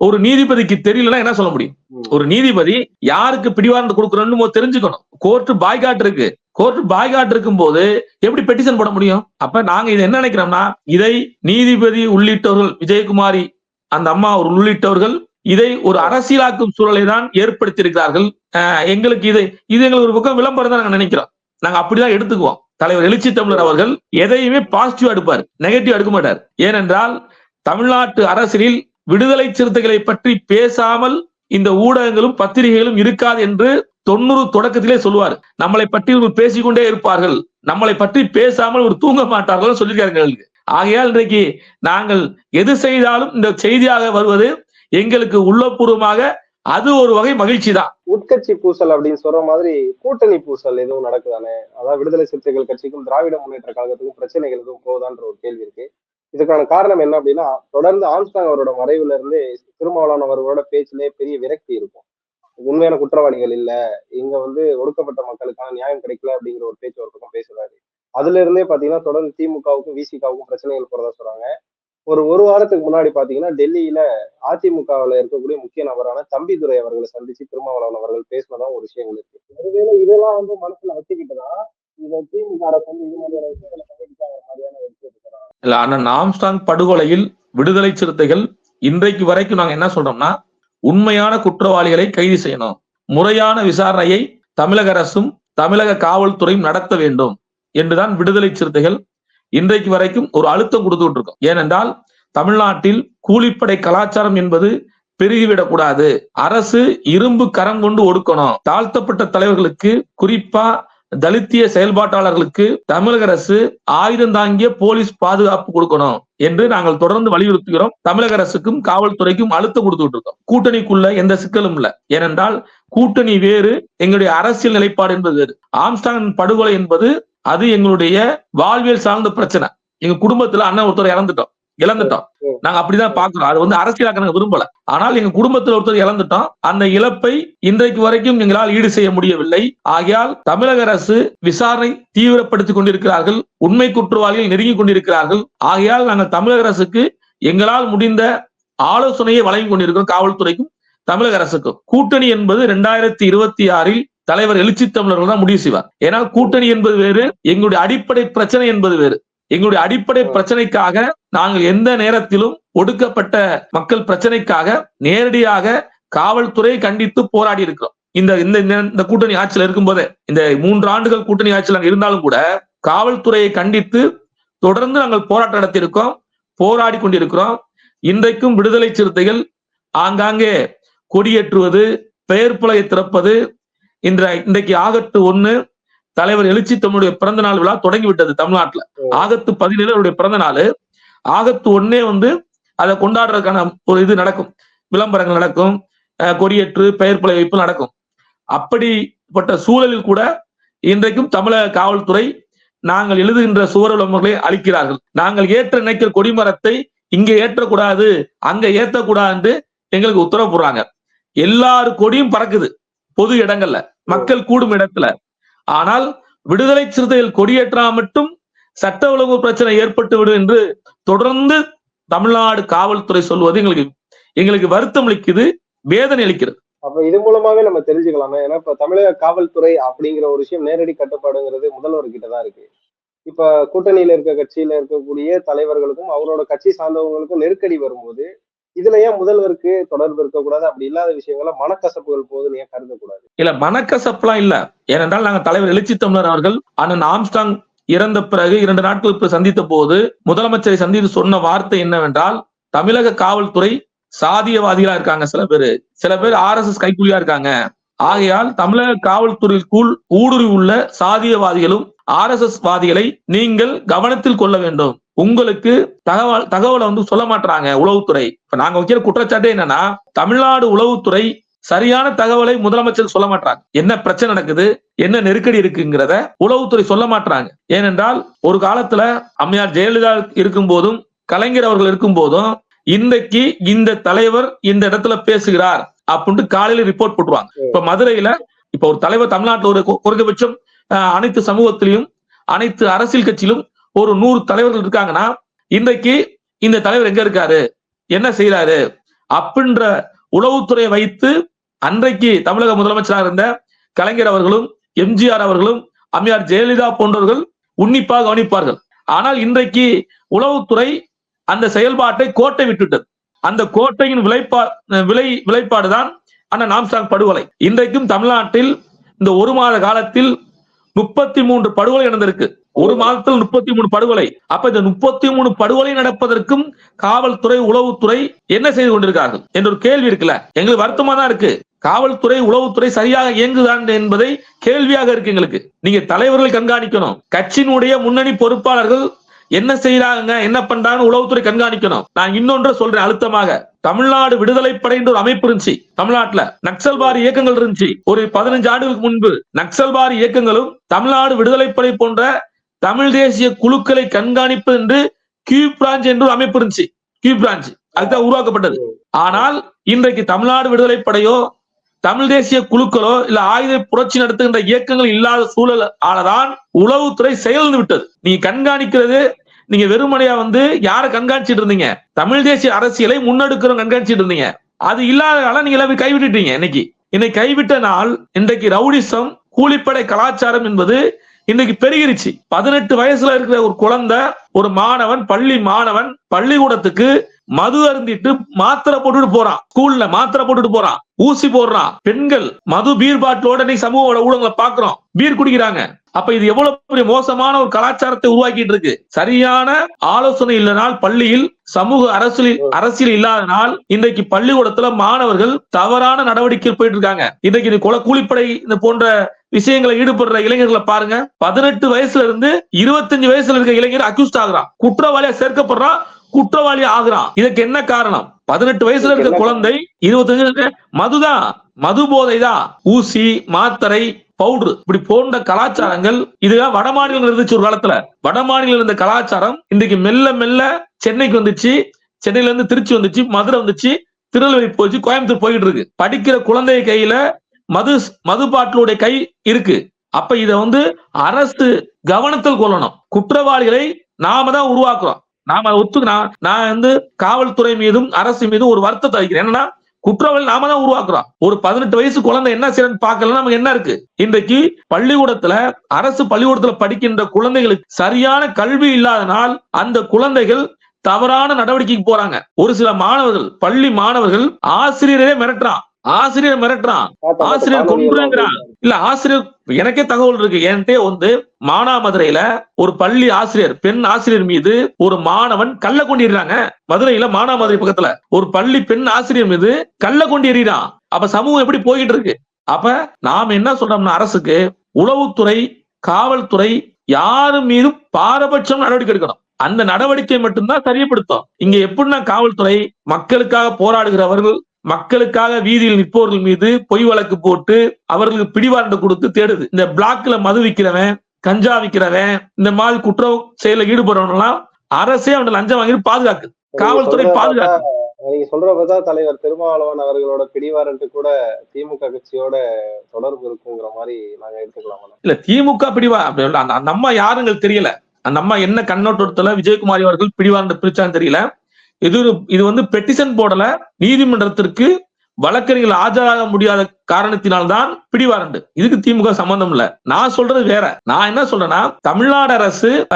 ஒரு நீதிபதிக்கு தெரியலன்னா என்ன சொல்ல முடியும்? ஒரு நீதிபதி யாருக்கு பிடிவாரண்ட் கொடுக்கணும்னு தெரிஞ்சுக்கணும். கோர்ட் பாய்காட் இருக்கு. கோர்ட் பாய்காட் இருக்கும் போது எப்படி பெட்டிஷன் போட முடியும்? அப்ப நாங்க இதை என்ன நினைக்கிறோம்னா இதை நீதிபதி உள்ளிட்டவர்கள் விஜயகுமாரி அந்த அம்மா ஒரு உள்ளிட்டவர்கள் இதை ஒரு அரசியலாக்கும் சூழலை தான் ஏற்படுத்தியிருக்கிறார்கள். எங்களுக்கு இதை இது எங்களுக்கு ஒரு பக்கம் விளம்பரம் தான் நாங்க நினைக்கிறோம். நாங்க அப்படிதான் எடுத்துக்குவோம். தலைவர் எழுச்சி தமிழர் அவர்கள் எதையுமே பாசிட்டிவ் எடுப்பார் நெகட்டிவ் எடுக்க மாட்டார். ஏனென்றால் தமிழ்நாட்டு அரசியலில் விடுதலை சிறுத்தைகளை பற்றி பேசாமல் இந்த ஊடகங்களும் பத்திரிகைகளும் இருக்காது என்று தொண்ணூறு தொடக்கத்திலே சொல்லுவார் நம்மளை பற்றி ஒரு பேசிக்கொண்டே இருப்பார்கள். நம்மளை பற்றி பேசாமல் ஒரு தூங்க மாட்டார்கள் சொல்லியிருக்காரு எங்களுக்கு ஆகையால் இன்றைக்கு நாங்கள் எது செய்தாலும் இந்த செய்தியாக வருவது எங்களுக்கு உள்ளபூர்வமாக அது ஒரு வகை மகிழ்ச்சி தான் உட்கட்சி பூசல் அப்படின்னு சொல்ற மாதிரி கூட்டணி பூசல் எதுவும் நடக்குதானே? அதாவது விடுதலை சிறுத்தைகள் கட்சிக்கும் திராவிட முன்னேற்ற கழகத்துக்கும் பிரச்சனைகள் எதுவும் போகுதான்ற ஒரு கேள்வி இருக்கு. இதுக்கான காரணம் என்ன அப்படின்னா தொடர்ந்து ஆம்ஸ்டாங் அவரோட மறைவுல இருந்து திருமாவளவன் அவர்களோட பேச்சிலே பெரிய விரக்தி இருக்கும். உண்மையான குற்றவாளிகள் இல்ல. இங்க வந்து ஒடுக்கப்பட்ட மக்களுக்கான நியாயம் கிடைக்கல அப்படிங்கிற ஒரு பேச்சு ஒரு பக்கம் பேசுறாரு. அதுல இருந்தே பாத்தீங்கன்னா தொடர்ந்து திமுகவுக்கும் விசிகாவுக்கும் பிரச்சனைகள் போறதா சொல்றாங்க. ஒரு ஒரு வாரத்துக்கு முன்னாடி பாத்தீங்கன்னா டெல்லியில அதிமுகவுல இருக்கக்கூடிய முக்கிய நபரான தம்பிதுரை அவர்களை சந்திச்சு திருமாவளவன் அவர்கள் பேசினதான் ஒரு விஷயங்கள் இருக்கு. ஒருவேளை இதெல்லாம் வந்து மனசுல வச்சுக்கிட்டுதான் இதை திமுக அரசு வந்து இது மாதிரியான விஷயங்களை பண்ணிக்கிட்டாங்க மாதிரியான எடுத்து இல்ல ஆனா நாம்ஸ்டாங் படுகொலையில் விடுதலை சிறுத்தைகள் இன்றைக்கு வரைக்கும் நாங்க என்ன சொல்றோம்னா உண்மையான குற்றவாளிகளை கைது செய்யணும். முறையான விசாரணையை தமிழக அரசும் தமிழக காவல்துறையும் நடத்த வேண்டும் என்றுதான் விடுதலை சிறுத்தைகள் இன்றைக்கு வரைக்கும் ஒரு அழுத்தம் கொடுத்துட்டு இருக்கோம் ஏனென்றால் தமிழ்நாட்டில் கூலிப்படை கலாச்சாரம் என்பது பெருகிவிடக்கூடாது. அரசு இரும்பு கரம் கொண்டு ஒடுக்கணும். தாழ்த்தப்பட்ட தலைவர்களுக்கு குறிப்பா தலித்திய செயல்பாட்டாளர்களுக்கு தமிழக அரசு ஆயுதம் தாங்கிய போலீஸ் பாதுகாப்பு கொடுக்கணும் என்று நாங்கள் தொடர்ந்து வலியுறுத்துகிறோம். தமிழக அரசுக்கும் காவல்துறைக்கும் அழுத்தம் கொடுத்துட்டு இருக்கோம் கூட்டணிக்குள்ள எந்த சிக்கலும் இல்லை. ஏனென்றால் கூட்டணி வேறு எங்களுடைய அரசியல் நிலைப்பாடு என்பது வேறு. ஆம்ஸ்டாங் படுகொலை என்பது அது எங்களுடைய வாழ்வியல் சார்ந்த பிரச்சனை. எங்க குடும்பத்துல அண்ணன் ஒருத்தர் இறந்துட்டோம். இழந்துட்டோம் நாங்க அப்படிதான் பாக்குறோம் அது வந்து அரசியலாக்க நாங்க விரும்பல. ஆனால் எங்க குடும்பத்துல ஒருத்தர் இழந்துட்டோம் அந்த இழப்பை இன்றைக்கு வரைக்கும் எங்களால் ஈடு செய்ய முடியவில்லை. ஆகையால் தமிழக அரசு விசாரணை தீவிரப்படுத்திக் கொண்டிருக்கிறார்கள். உண்மை குற்றவாளிகள் நெருங்கிக் கொண்டிருக்கிறார்கள். ஆகையால் நாங்கள் தமிழக அரசுக்கு எங்களால் முடிந்த ஆலோசனையை வழங்கி கொண்டிருக்கிறோம் காவல்துறைக்கும் தமிழக அரசுக்கும். கூட்டணி என்பது இரண்டாயிரத்தி இருபத்தி ஆறில் தலைவர் எழுச்சி தமிழர்கள் தான் முடிவு செய்வார். ஏன்னா கூட்டணி என்பது வேறு எங்களுடைய அடிப்படை பிரச்சனை என்பது வேறு. எங்களுடைய அடிப்படை பிரச்சனைக்காக நாங்கள் எந்த நேரத்திலும் ஒடுக்கப்பட்ட மக்கள் பிரச்சனைக்காக நேரடியாக காவல்துறை கண்டித்து போராடி இருக்கிறோம். இந்த இந்த இந்த கூட்டணி ஆட்சியில் இருக்கும் போதே இந்த மூன்று ஆண்டுகள் கூட்டணி ஆட்சியில் நாங்கள் இருந்தாலும் கூட காவல்துறையை கண்டித்து தொடர்ந்து நாங்கள் போராட்டம் நடத்தியிருக்கோம் போராடி கொண்டிருக்கிறோம். இன்றைக்கும் விடுதலை சிறுத்தைகள் ஆங்காங்கே கொடியேற்றுவது பெயர் பலகை திறப்பது இன்ற இன்றைக்கு ஆகத்து ஒண்ணு தலைவர் எழுச்சி தமிழுடைய பிறந்த நாள் விழா தொடங்கி விட்டது தமிழ்நாட்டுல ஆகத்து பதினேழு அவருடைய பிறந்த நாள். ஆகத்து ஒன்னே வந்து அதை கொண்டாடுறதுக்கான ஒரு இது நடக்கும். விளம்பரங்கள் நடக்கும். கொடியேற்று பெயர் பலகை வைப்பு நடக்கும். அப்படிப்பட்ட சூழலில் கூட இன்றைக்கும் தமிழக காவல்துறை நாங்கள் எழுதுகின்ற சுவர் விளம்பரங்களை அளிக்கிறார்கள். நாங்கள் ஏற்ற நினைக்கிற கொடிமரத்தை இங்க ஏற்றக்கூடாது அங்க ஏற்றக்கூடாது என்று எங்களுக்கு உத்தரவு போடுறாங்க. எல்லாரு கொடியும் பறக்குது. பொது இடங்கள்ல மக்கள் கூடும் இடத்துல. ஆனால் விடுதலை சிறுத்தைகள் கொடியேற்றா மட்டும் சட்ட ஒழுங்கு பிரச்சனை ஏற்பட்டு விடும் என்று தொடர்ந்து தமிழ்நாடு காவல்துறை சொல்வது எங்களுக்கு எங்களுக்கு வருத்தம் அளிக்குது வேதனை அளிக்கிறது. அப்ப இது மூலமாவே நம்ம தெரிஞ்சுக்கலாமே. ஏன்னா இப்ப தமிழக காவல்துறை அப்படிங்கிற ஒரு விஷயம் நேரடி கட்டுப்பாடுங்கிறது முதல்வர் கிட்டதான் இருக்கு. இப்ப கூட்டணியில இருக்க கட்சியில இருக்கக்கூடிய தலைவர்களுக்கும் அவரோட கட்சி சார்ந்தவங்களுக்கும் நெருக்கடி வரும்போது இதுல ஏன் முதல்வருக்கு தொடர்பு இருக்கக்கூடாது. அப்படி இல்லாத விஷயங்கள மனக்கசப்புகள் போதுன்னு ஏன் கருதக்கூடாது? இல்ல மனக்கசப்புலாம் இல்ல. ஏனென்றால் நாங்கள் தலைவர் எழுச்சி தமிழர் அவர்கள் அண்ணன் ஆம்ஸ்டாங் இறந்த பிறகு இரண்டு நாட்களுக்கு சந்தித்த போது முதலமைச்சரை சந்தித்து சொன்ன வார்த்தை என்னவென்றால் தமிழக காவல்துறை சாதியவாதிகளா இருக்காங்க சில பேரு. சில பேர் ஆர் எஸ் எஸ் கைக்கூலியா இருக்காங்க. ஆகையால் தமிழக காவல்துறைக்குள் ஊடுருவி உள்ள சாதியவாதிகளும் ஆர் எஸ் எஸ் வாதிகளை நீங்கள் கவனத்தில் கொள்ள வேண்டும். உங்களுக்கு தகவல் தகவலை வந்து சொல்ல மாட்டாங்க உளவுத்துறை. இப்ப நாங்க வைக்கிற குற்றச்சாட்டு என்னன்னா தமிழ்நாடு உளவுத்துறை சரியான தகவலை முதலமைச்சர் சொல்ல மாட்டாங்க என்ன பிரச்சனை நடக்குது என்ன நெருக்கடி இருக்குங்கிறத உளவுத்துறை சொல்ல மாட்டாங்க ஏனென்றால் ஒரு காலத்துல அம்மையார் ஜெயலலிதா இருக்கும் போதும் கலைஞர் அவர்கள் இருக்கும் போதும் இன்றைக்கு இந்த தலைவர் இந்த இடத்துல பேசுகிறார் அப்படின்ட்டு காலையில ரிப்போர்ட் போட்டுருவாங்க. இப்ப மதுரையில இப்ப ஒரு தலைவர் தமிழ்நாட்டில் ஒரு குறைந்தபட்சம் அனைத்து சமூகத்திலையும் அனைத்து அரசியல் கட்சியிலும் ஒரு நூறு தலைவர்கள் இருக்காங்கன்னா இன்றைக்கு இந்த தலைவர் எங்க இருக்காரு? என்ன செய்யறாரு அப்படின்ற உளவுத்துறையை வைத்து அன்றைக்கு தமிழக முதலமைச்சராக இருந்த கலைஞர் அவர்களும் எம்ஜிஆர் அவர்களும் அம்மையார் ஜெயலலிதா போன்றவர்கள் உன்னிப்பாக கவனிப்பார்கள். ஆனால் இன்றைக்கு உளவுத்துறை அந்த செயல்பாட்டை கோட்டை விட்டுட்டது. அந்த கோட்டையின் விளைப்பா விளை விளைப்பாடுதான் அண்ணன் நாம்சாங் படுகொலை. இன்றைக்கும் தமிழ்நாட்டில் இந்த ஒரு மாத காலத்தில் முப்பத்தி மூன்று படுகொலை நடந்திருக்கு. ஒரு மாதத்தில் முப்பத்தி மூணு படுகொலை. அப்ப இந்த முப்பத்தி மூணு படுகொலை நடப்பதற்கும் காவல்துறை உளவுத்துறை என்ன செய்து கொண்டிருக்கார்கள்? என்ற ஒரு கேள்வி இருக்குல்ல. எங்களுக்கு வருத்தமா தான் இருக்கு. காவல்துறை உளவுத்துறை சரியாக இயங்குதான் என்பதை கேள்வியாக இருக்கு எங்களுக்கு. நீங்க தலைவர்கள் கண்காணிக்கணும். கட்சியினுடைய முன்னணி பொறுப்பாளர்கள் என்ன செய்யறாங்க என்ன பண்றாங்கன்னு உளவுத்துறை கண்காணிக்கணும். நான் இன்னொன்று சொல்றேன் அழுத்தமாக. தமிழ்நாடு விடுதலை படை என்ற ஒரு அமைப்பு இருந்துச்சு தமிழ்நாட்டுல. நக்சல்பாரி இயக்கங்கள் இருந்துச்சு. ஒரு பதினஞ்சு ஆண்டுகளுக்கு முன்பு நக்சல்பாரி இயக்கங்களும் தமிழ்நாடு விடுதலை படை போன்ற தமிழ் தேசிய குழுக்களை கண்காணிப்பு என்று கியூ பிரான்ச் என்று ஒரு அமைப்பு இருந்துச்சு. கியூ பிரான்ச் அதுதான் உருவாக்கப்பட்டது. ஆனால் இன்றைக்கு தமிழ்நாடு விடுதலை படையோ தமிழ் தேசிய குழுக்களோ இல்ல ஆயுத புரட்சி நடத்துகின்ற இயக்கங்கள் இல்லாத சூழல் ஆளதான் உளவுத்துறை செயல்ந்து விட்டது. நீ கண்காணிக்கிறது நீங்க வெறுமனையா வந்து யாரை கண்காணிச்சிட்டு இருந்தீங்க? தமிழ் தேசிய அரசியலை முன்னெடுக்கிறோம் கண்காணிச்சிட்டு இருந்தீங்க. அது இல்லாதனால நீங்க எல்லாமே கைவிட்டுட்டீங்க இன்னைக்கு. இன்னைக்கு கைவிட்ட நாள் இன்றைக்கு ரவுடிசம் கூலிப்படை கலாச்சாரம் என்பது இன்னைக்கு பெருகிருச்சு. பதினெட்டு வயசுல இருக்கிற ஒரு குழந்தை ஒரு மாணவன் பள்ளி மாணவன் பள்ளிக்கூடத்துக்கு மது அருந்திட்டு மாத்திரை போட்டுட்டு போறான். ஸ்கூல்ல மாத்திரை போட்டுட்டு போறான். ஊசி போடுறான். பெண்கள் மது பீர் பாட்டிலோட நீ சமூக ஊடகங்களை பாக்குறோம் பீர் குடிக்கிறாங்க. அப்ப இது எவ்வளவு பெரிய மோசமான ஒரு கலாச்சாரத்தை உருவாக்கிட்டு இருக்கு. சரியான ஆலோசனை இல்லனால் பள்ளியில் சமூக அரசியல் அரசியல் இல்லாதனால் இன்றைக்கு பள்ளிக்கூடத்துல மாணவர்கள் தவறான நடவடிக்கை போயிட்டு இருக்காங்க. இன்றைக்கு குல கொலை கூலிப்படை இந்த போன்ற விஷயங்களை ஈடுபடுற இளைஞர்களை பாருங்க. பதினெட்டு வயசுல இருந்து இருபத்தஞ்சு வயசுல இருக்க இளைஞர் அக்யூஸ்ட் ஆகுறான். குற்றவாளியா சேர்க்கப்படுறான். குற்றவாளி ஆகுறான். இதுக்கு என்ன காரணம்? பதினெட்டு வயசுல இருக்க குழந்தை இருபத்தஞ்சு மதுதான் மது போதைதான் ஊசி மாத்திரை பவுடர். இப்படி போன்ற கலாச்சாரங்கள் இதுதான் வட மாநிலம் இருந்துச்சு ஒரு காலத்துல. வட மாநிலம் இருந்த கலாச்சாரம் இன்றைக்கு மெல்ல மெல்ல சென்னைக்கு வந்துச்சு. சென்னையில இருந்து திருச்சி வந்துச்சு மதுரை வந்துச்சு திருநெல்வேலி போச்சு கோயம்புத்தூர் போயிட்டு இருக்கு. படிக்கிற குழந்தை கையில மது மது பாட்டிலுடைய கை இருக்கு. அப்ப இத வந்து அரசு கவனத்தில் கொள்ளணும். குற்றவாளிகளை நாம தான் உருவாக்குறோம். நாம அதை ஒத்துக்க நான் நான் வந்து காவல்துறை மீதும் அரசு மீதும் ஒரு வருத்தத்தை வைக்கிறேன். என்னன்னா குற்றவாளி நாம தான் உருவாக்குறோம். ஒரு பதினெட்டு வயசு குழந்தை என்ன செய்யறன்னு பார்க்கல நமக்கு என்ன இருக்கு? இன்றைக்கு பள்ளிக்கூடத்துல அரசு பள்ளிக்கூடத்துல படிக்கின்ற குழந்தைகளுக்கு சரியான கல்வி இல்லாதனால் அந்த குழந்தைகள் தவறான நடவடிக்கைக்கு போறாங்க. ஒரு சில மாணவர்கள் பள்ளி மாணவர்கள் ஆசிரியரே மிரட்டுறான். ஆசிரியர் மிரட்டுறான். ஆசிரியர் கொன்றுங்கிறான். இல்ல ஆசிரியர் எனக்கே தகவல் இருக்கு. என்கிட்ட வந்து மானாமதுரையில ஒரு பள்ளி ஆசிரியர் பெண் ஆசிரியர் மீது ஒரு மாணவன் கள்ள கொண்டு எறிறாங்க மதுரையில மானாமதுரை பக்கத்துல. ஒரு பள்ளி பெண் ஆசிரியர் மீது கள்ள கொண்டு எறிறான் அப்ப சமூகம் எப்படி போய்கிட்டு இருக்கு? அப்ப நாம என்ன சொல்றோம்னா அரசுக்கு உளவுத்துறை காவல்துறை யாரு மீதும் பாரபட்சம் நடவடிக்கை எடுக்கணும். அந்த நடவடிக்கை மட்டும்தான் சரியப்படுத்தும் இங்க எப்படின்னா காவல்துறை மக்களுக்காக போராடுகிறவர்கள் மக்களுக்காக வீதியில் நிற்பவர்கள் மீது பொய் வழக்கு போட்டு அவர்களுக்கு பிடிவாரண்டு கொடுத்து தேடுது. இந்த பிளாக்ல மது விக்கிறவன் கஞ்சா விக்கிறவன் இந்த மாதிரி குற்ற செயல ஈடுபடுறவங்க எல்லாம் அரசே அவன் லஞ்சம் வாங்கி பாதுகாக்குது காவல்துறை பாதுகாக்கு. நீங்க சொல்ற பார்த்தா தலைவர் திருமாவளவன் அவர்களோட பிடிவாரண்ட் கூட திமுக கட்சியோட தொடர்பு இருக்குங்கிற மாதிரி நாங்க எடுத்துக்கலாமா இல்ல திமுக பிடிவா அப்படி அம்மா யாருங்களுக்கு தெரியல. அந்த அம்மா என்ன கண்ணோட்டத்துல விஜயகுமாரி அவர்கள் பிடிவாரண்டு பிரிச்சான்னு தெரியல. இது ஒரு இது வந்து பெட்டிஷன் போடல. நீதிமன்றத்திற்கு வழக்கறிஞர்கள் ஆஜராக முடியாத காரணத்தினால்தான் பிடிவாரண்டு. இதுக்கு திமுக சம்பந்தம் இல்ல. நான் சொல்றது வேற. நான் என்ன சொல்றேன்னா தமிழ்நாடு அரசு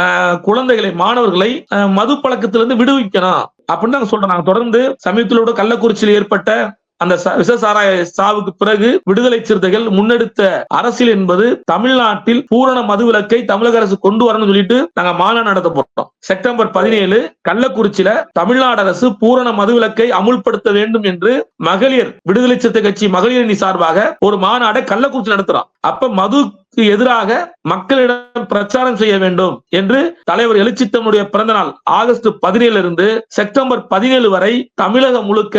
குழந்தைகளை மாணவர்களை மது பழக்கத்திலிருந்து விடுவிக்கணும். அப்படின்னு நாங்க சொல்றோம். நாங்க தொடர்ந்து சமீபத்தில் கள்ளக்குறிச்சியில் ஏற்பட்ட அந்த விசசாராய சாவுக்கு பிறகு விடுதலை சிறுத்தைகள் முன்னெடுத்த அரசியல் என்பது தமிழ்நாட்டில் பூரண மதுவிலக்கை தமிழக அரசு கொண்டு வரணும்னு சொல்லிட்டு நாங்க மாநாடு நடத்த போறோம். செப்டம்பர் பதினேழு கள்ளக்குறிச்சியில தமிழ்நாடு அரசு பூரண மதுவிலக்கை அமுல்படுத்த வேண்டும் என்று மகளிர் விடுதலை சிறுத்தை கட்சி மகளிரணி சார்பாக ஒரு மாநாடை கள்ளக்குறிச்சி நடத்துறோம். அப்ப மது எதிராக மக்களிடம் பிரச்சாரம் செய்ய வேண்டும் என்று தலைவர் எழுச்சித்தனுடைய பிறந்த நாள் ஆகஸ்ட் பதினேழுல இருந்து செப்டம்பர் பதினேழு வரை தமிழகம் முழுக்க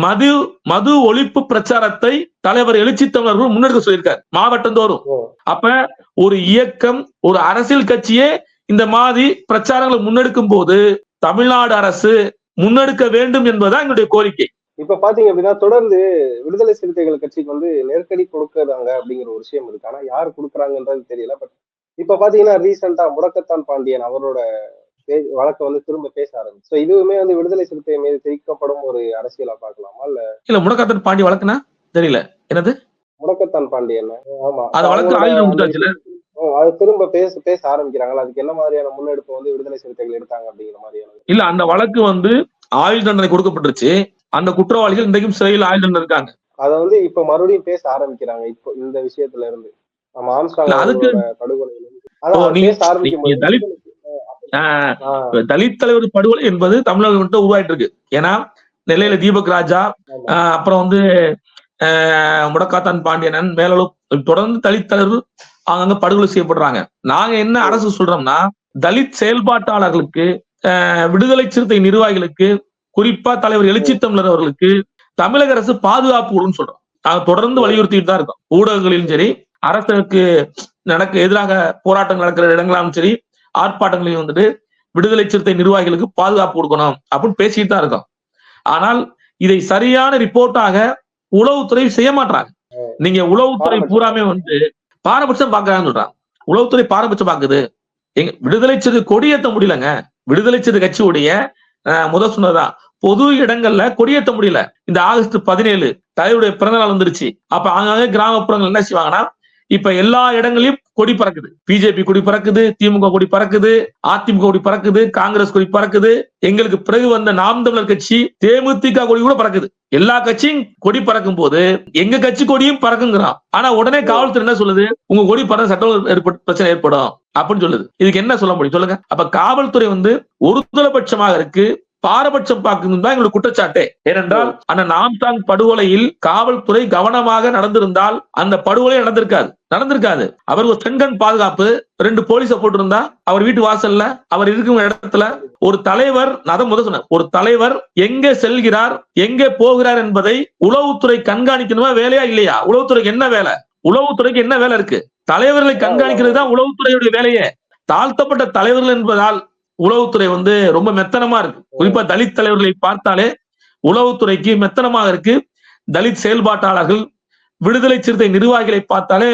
மது மது ஒழிப்பு பிரச்சாரத்தை தலைவர் எழுச்சித்தமிழர்கள் முன்னெடுக்க சொல்லியிருக்கார் மாவட்டந்தோறும் ஓ. அப்ப ஒரு இயக்கம் ஒரு அரசியல் கட்சியே இந்த மாதிரி பிரச்சாரங்களை முன்னெடுக்கும் போது தமிழ்நாடு அரசு முன்னெடுக்க வேண்டும் என்பதுதான் எங்களுடைய கோரிக்கை இப்ப பாத்தீங்க அப்படின்னா தொடர்ந்து விடுதலை சிறுத்தைகள் கட்சிக்கு வந்து நெருக்கடி கொடுக்கறாங்க அப்படிங்கிற ஒரு விஷயம் இருக்கு. ஆனா யார் கொடுக்குறாங்கன்றது தெரியல. பட் இப்ப பாத்தீங்கன்னா ரீசெண்டா முடக்கத்தான் பாண்டியன் அவரோட வழக்கை வந்து திரும்ப பேச ஆரம்பிச்சு. So இதுவுமே வந்து விடுதலை சிறுத்தை மீது திரிக்கப்படும் ஒரு அரசியலா பார்க்கலாமா? இல்ல இல்ல முடக்காத்தன் பாண்டி வழக்குனா? தெரியல. என்னது? முடக்கத்தான் பாண்டியன். ஆமா. அது வழக்கு அது திரும்ப பேச பேச ஆரம்பிக்கிறாங்களா? அதுக்கு என்ன மாதிரியான முன்னெடுப்பு வந்து விடுதலை சிறுத்தைகள் எடுத்தாங்க அப்படிங்கிற மாதிரியான இல்ல அந்த வழக்கு வந்து ஆயுள் தண்டனை கொடுக்கப்பட்டுருச்சு. அந்த குற்றவாளிகள் இன்றைக்கும் சிறையில் ஆயுள் இருக்காங்க அத வந்து இப்ப மறுபடியும் பேச ஆரம்பிக்கிறாங்க. இப்போ இந்த விஷயத்துல இருந்து. நம்ம ஆம்ஸ்டாங் அதுக்கு- நீங்க தலித் தலைவர் படுகொலை என்பது தமிழகம் மட்டும் உருவாயிட்டு இருக்கு. ஏன்னா நெல்லையில தீபக் ராஜா அப்புறம் வந்து முடக்காத்தான் பாண்டியனன் மேலளவு தொடர்ந்து தலித் தலைவர் அங்கங்க படுகொலை செய்யப்படுறாங்க. நாங்க என்ன அரசு சொல்றோம்னா தலித் செயல்பாட்டாளர்களுக்கு விடுதலை சிறுத்தை நிர்வாகிகளுக்கு குறிப்பா தலைவர் எழுச்சி தமிழர் அவர்களுக்கு தமிழக அரசு பாதுகாப்பு கொடுன்னு சொல்றோம். நாங்க தொடர்ந்து வலியுறுத்திட்டு தான் இருக்கோம். ஊடகங்களிலும் சரி அரசுக்கு நடக்க எதிராக போராட்டங்கள் நடக்கிற இடங்களாலும் சரி ஆர்ப்பாட்டங்களையும் வந்துட்டு விடுதலை சிறுத்தை நிர்வாகிகளுக்கு பாதுகாப்பு கொடுக்கணும் அப்படின்னு பேசிட்டு தான் இருக்கோம். ஆனால் இதை சரியான ரிப்போர்ட்டாக உளவுத்துறை செய்ய மாட்டாங்க நீங்க உளவுத்துறை. பூராமே வந்து பாரபட்சம் பாக்குறாங்கன்னு சொல்றாங்க. உளவுத்துறை பாரபட்சம் பாக்குது எங்க விடுதலை சிறு கொடியேற்ற முடியலங்க. விடுதலை சிறுத்தை கட்சியுடைய முத சொன்னதா பொது இடங்கள்ல கொடியேற்ற முடியல. இந்த ஆகஸ்ட் பதினேழு தலைவருடைய பிறந்த நாள் வந்துருச்சு. அப்ப அங்கங்க கிராமப்புறங்கள் என்ன செய்வாங்கன்னா இப்ப எல்லா இடங்களையும் கொடி பறக்குது. பிஜேபி கொடி பறக்குது திமுக கொடி பறக்குது அதிமுக கொடி பறக்குது காங்கிரஸ் கொடி பறக்குது. எங்களுக்கு பிறகு வந்த நாம் தமிழர் கட்சி தேமுதிக கொடி கூட பறக்குது. எல்லா கட்சியும் கொடி பறக்கும் போது எங்க கட்சி கொடியும் பறக்குங்கிறான். ஆனா உடனே காவல்துறை என்ன சொல்லுது? உங்க கொடி பறந்த சட்டம் பிரச்சனை ஏற்படும். அப்படின்னு சொல்லுது. இதுக்கு என்ன சொல்ல முடியும்? சொல்லுங்க. அப்ப காவல்துறை வந்து ஒருதலைபட்சமாக இருக்கு. பாரபட்சம் பார்க்கணும் தான் எங்களுக்கு குற்றச்சாட்டே. ஏனென்றால் அந்த நாம்சாங் படுகொலையில் காவல்துறை கவனமாக நடந்திருந்தால் அந்த படுகொலை நடந்திருக்காது. நடந்திருக்காது. அவர் ஒரு பெண்கண் பாதுகாப்பு ரெண்டு போலீஸ போட்டிருந்தா அவர் வீட்டு வாசல்ல அவர் இருக்கும் இடத்துல ஒரு தலைவர் நான் முதல் சொன்னேன் ஒரு தலைவர் எங்கே செல்கிறார் எங்கே போகிறார் என்பதை உளவுத்துறை கண்காணிக்கணுமா வேலையா இல்லையா? உளவுத்துறைக்கு என்ன வேலை? உளவுத்துறைக்கு என்ன வேலை இருக்கு? தலைவர்களை கண்காணிக்கிறது தான் உளவுத்துறையுடைய வேலையே. தாழ்த்தப்பட்ட தலைவர்கள் என்பதால் உளவுத்துறை வந்து ரொம்ப மெத்தனமா இருக்கு. குறிப்பா தலித் தலைவர்களை பார்த்தாலே உளவுத்துறைக்கு மெத்தனமாக இருக்கு. தலித் செயல்பாட்டாளர்கள் விடுதலை சிறுத்தை நிர்வாகிகளை பார்த்தாலே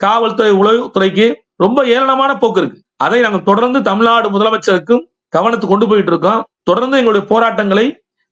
காவல்துறை உளவுத்துறைக்கு ரொம்ப ஏளனமான போக்கு இருக்கு. அதை நாங்கள் தொடர்ந்து தமிழ்நாடு முதலமைச்சருக்கும் கவனத்துக்கு கொண்டு போயிட்டு இருக்கோம். தொடர்ந்து எங்களுடைய போராட்டங்களை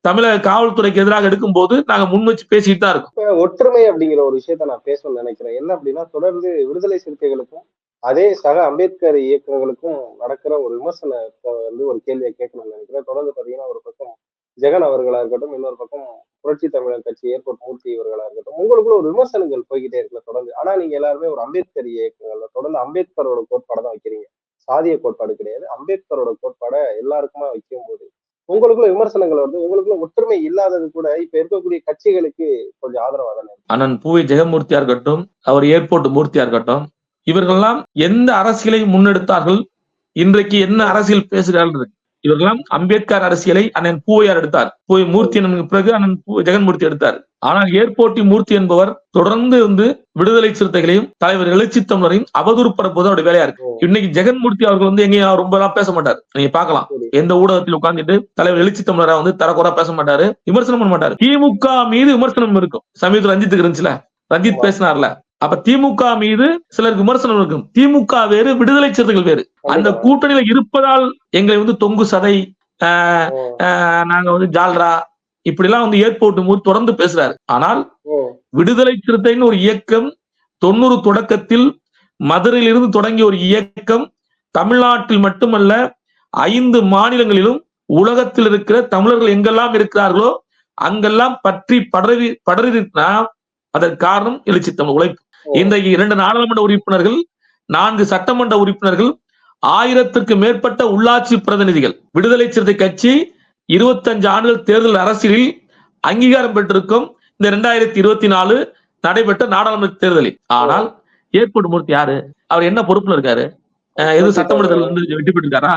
தமிழக காவல்துறைக்கு எதிராக எடுக்கும் போது நாங்க முன் வச்சு பேசிட்டு தான் இருக்கோம். ஒற்றுமை அப்படிங்கிற ஒரு விஷயத்த நான் பேசணும்னு நினைக்கிறேன். என்ன அப்படின்னா தொடர்ந்து விடுதலை சிறுத்தைகளுக்கும் அதே சக அம்பேத்கர் இயக்கங்களுக்கும் நடக்கிற ஒரு விமர்சனத்தை வந்து ஒரு கேள்வியை கேட்கணும்னு நினைக்கிறேன். தொடர்ந்து பாத்தீங்கன்னா ஒரு பக்கம் ஜெகன் அவர்களா இருக்கட்டும் இன்னொரு பக்கம் புரட்சி தமிழர் கட்சி ஏர்போர்ட் மூர்த்தி இவர்களா இருக்கட்டும் உங்களுக்குள்ள ஒரு விமர்சனங்கள் போய்கிட்டே இருக்குல்ல தொடர்ந்து. ஆனா நீங்க எல்லாருமே ஒரு அம்பேத்கர் இயக்கங்கள்ல தொடர்ந்து அம்பேத்கரோட கோட்பாடை தான் வைக்கிறீங்க. சாதிய கோட்பாடு கிடையாது. அம்பேத்கரோட கோட்பாடை எல்லாருக்குமா வைக்கும் போது உங்களுக்குள்ள விமர்சனங்கள் வந்து உங்களுக்குள்ள ஒற்றுமை இல்லாதது கூட இப்ப இருக்கக்கூடிய கட்சிகளுக்கு கொஞ்சம் ஆதரவா தானே அண்ணன் பூவி ஜெகமூர்த்தியா இருக்கட்டும் அவர் ஏர்போர்ட் மூர்த்தியா இருக்கட்டும் இவர்கள்லாம் எந்த அரசியலை முன்னெடுத்தார்கள்? இன்றைக்கு என்ன அரசியல் பேசுகிறார்கள். இவர்கள்லாம் அம்பேத்கர் அரசியலை அண்ணன் பூவையார் எடுத்தார். பூவை மூர்த்தி பிறகு அண்ணன் ஜெகன்மூர்த்தி எடுத்தார். ஆனால் ஏர்போர்ட்டி மூர்த்தி என்பவர் தொடர்ந்து வந்து விடுதலை சிறுத்தைகளையும் தலைவர் எழுச்சி தமிழரையும் அவதூறு பரப்புவது அவருடைய வேலையா இருக்கு. இன்னைக்கு ஜெகன்மூர்த்தி அவர்கள் வந்து எங்கேயும் ரொம்ப எல்லாம் பேச மாட்டார். நீங்க பார்க்கலாம். சரி. எந்த ஊடகத்தில் உட்கார்ந்துட்டு தலைவர் எழுச்சி தமிழரா வந்து தரக்குறா பேச மாட்டாரு விமர்சனம் பண்ண மாட்டாரு. திமுக மீது விமர்சனம் இருக்கும். சமீபத்தில் ரஞ்சித்துக்கு இருந்துச்சுல? ரஞ்சித். பேசினார்ல? அப்ப திமுக மீது சிலருக்கு விமர்சனம் இருக்கும். திமுக வேறு விடுதலை சிறுத்தைகள் வேறு. அந்த. கூட்டணியில இருப்பதால் எங்களை வந்து தொங்கு சதை நாங்க வந்து ஜால்ரா இப்படி எல்லாம் வந்து ஏற்போட்டு போது தொடர்ந்து பேசுறாரு. ஆனால் விடுதலை சிறுத்தைன்னு ஒரு இயக்கம் தொண்ணூறு தொடக்கத்தில் மதுரையிலிருந்து தொடங்கிய ஒரு இயக்கம் தமிழ்நாட்டில் மட்டுமல்ல ஐந்து மாநிலங்களிலும் உலகத்தில் இருக்கிற தமிழர்கள் எங்கெல்லாம் இருக்கிறார்களோ அங்கெல்லாம் பற்றி படரி படரினா அதற்கு காரணம் எழுச்சி தமிழ் உழைப்பு. இன்றைக்கு இரண்டு நாடாளுமன்ற உறுப்பினர்கள் நான்கு சட்டமன்ற உறுப்பினர்கள் ஆயிரத்துக்கு மேற்பட்ட உள்ளாட்சி பிரதிநிதிகள் விடுதலை சிறுத்தை கட்சி இருபத்தஞ்சு ஆண்டுகள் தேர்தல் அரசியலில் அங்கீகாரம் பெற்றிருக்கும் இந்த ரெண்டாயிரத்தி இருபத்தி நாலு நடைபெற்ற நாடாளுமன்ற தேர்தலில். ஆனால் ஏற்போட்டு மூர்த்தி யாரு? அவர் என்ன பொறுப்புல இருக்காரு? எதுவும் சட்டமன்றத்தில் இருந்து வெற்றி பெற்றிருக்காரா